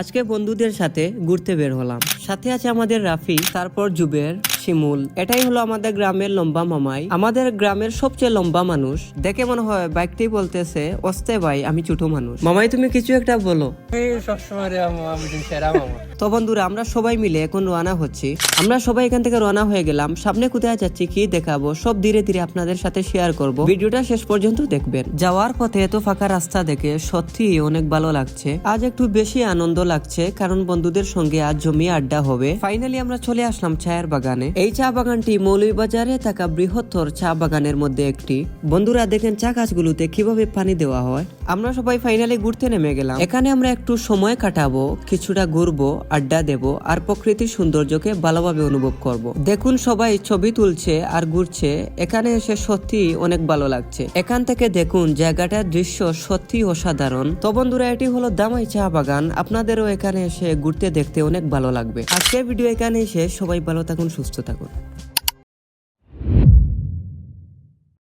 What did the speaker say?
আজকে বন্ধুদের সাথে ঘুরতে বের হলাম। সাথে আছে আমাদের রাফি তারপর জুবের। শিমুল এটাই হলো আমাদের গ্রামের লম্বা মামাই। আমাদের গ্রামের সবচেয়ে লম্বা মানুষ। দেখে মনে হয় বাইকটি বলতেছে অস্তে ভাই আমি ছোট মানুষ। মামাই তুমি কিছু একটা বলো। তো বন্ধুরা আমরা সবাই মিলে এখন রওনা হচ্ছি। আমরা সবাই এখান থেকে রওনা হয়ে গেলাম। সামনে কোথায় যাচ্ছি কি দেখাবো সব ধীরে ধীরে আপনাদের সাথে শেয়ার করব। ভিডিওটা শেষ পর্যন্ত দেখবেন। যাওয়ার পথে এত ফাঁকা রাস্তা দেখে সত্যি অনেক ভালো লাগছে। আজ একটু বেশি আনন্দ লাগছে কারণ বন্ধুদের সঙ্গে আজ জমি আড্ডা হবে। ফাইনালি আমরা চলে আসলাম চায়ের বাগানে। এই চা বাগানটি মৌলভীবাজারে থাকা বৃহত্তর চা বাগানের মধ্যে একটি। বন্ধুরা, দেখেন চা গাছগুলোতে কীভাবে পানি দেওয়া হয়। আমরা সবাই ফাইনালি ঘুরতে নেমে গেলাম। এখানে আমরা একটু সময় কাটাবো, কিছুটা ঘুরবো, আড্ডা দেব আর প্রকৃতির সৌন্দর্যকে ভালোভাবে অনুভব করব। দেখুন সবাই ছবি তুলছে আর ঘুরছে। এখানে এসে সত্যি অনেক ভালো লাগছে। এখান থেকে দেখুন জায়গাটার দৃশ্য সত্যি অসাধারণ। তো বন্ধুরা, এটি হলো দামাই চা বাগান। আপনাদেরও এখানে এসে ঘুরতে দেখতে অনেক ভালো লাগবে। আজকের ভিডিও এখানেই শেষ। সবাই ভালো থাকুন, সুস্থ থাকুন